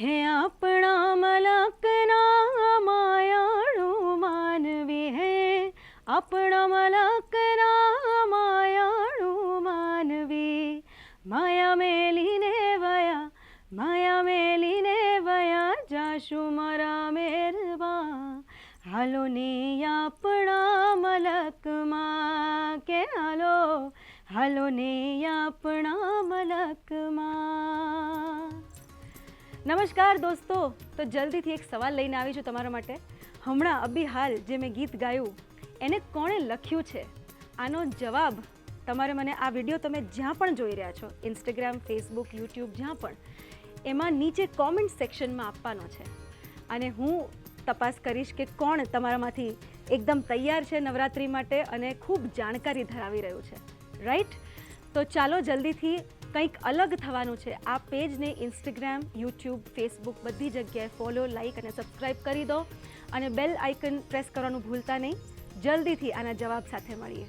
હે આપણા મલકના માયાણું માનવી હે. આપણા મલકના માયાણું માનવી. માયા મેલીને વયા, માયા મેલીને વયા, જાશું મારા મેરવા. હાલો ને આપણા મલકમાં, કે હાલો? હાલો ને આપણા મલકમાં. નમસ્કાર દોસ્તો. તો જલ્દીથી એક સવાલ લઈને આવી છું તમારા માટે. હમણાં અભી હાલ જે મેં ગીત ગાયું, એને કોણે લખ્યું છે? આનો જવાબ તમારે મને આ વીડિયો તમે જ્યાં પણ જોઈ રહ્યા છો ઇન્સ્ટાગ્રામ ફેસબુક યુટ્યુબ જ્યાં પણ, એમાં નીચે કોમેન્ટ સેક્શનમાં આપવાનો છે. અને હું તપાસ કરીશ કે કોણ તમારામાંથી એકદમ તૈયાર છે નવરાત્રિ માટે અને ખૂબ જાણકારી ધરાવી રહ્યું છે. રાઈટ તો ચાલો જલ્દીથી કંઈક અલગ થવાનું છે, આ પેજને ઇન્સ્ટાગ્રામ યુટ્યુબ ફેસબુક બધી જગ્યાએ ફોલો લાઈક અને સબસ્ક્રાઇબ કરી દો અને બેલ આઇકન પ્રેસ કરવાનું ભૂલતા નહીં. જલ્દીથી આના જવાબ સાથે મળીએ.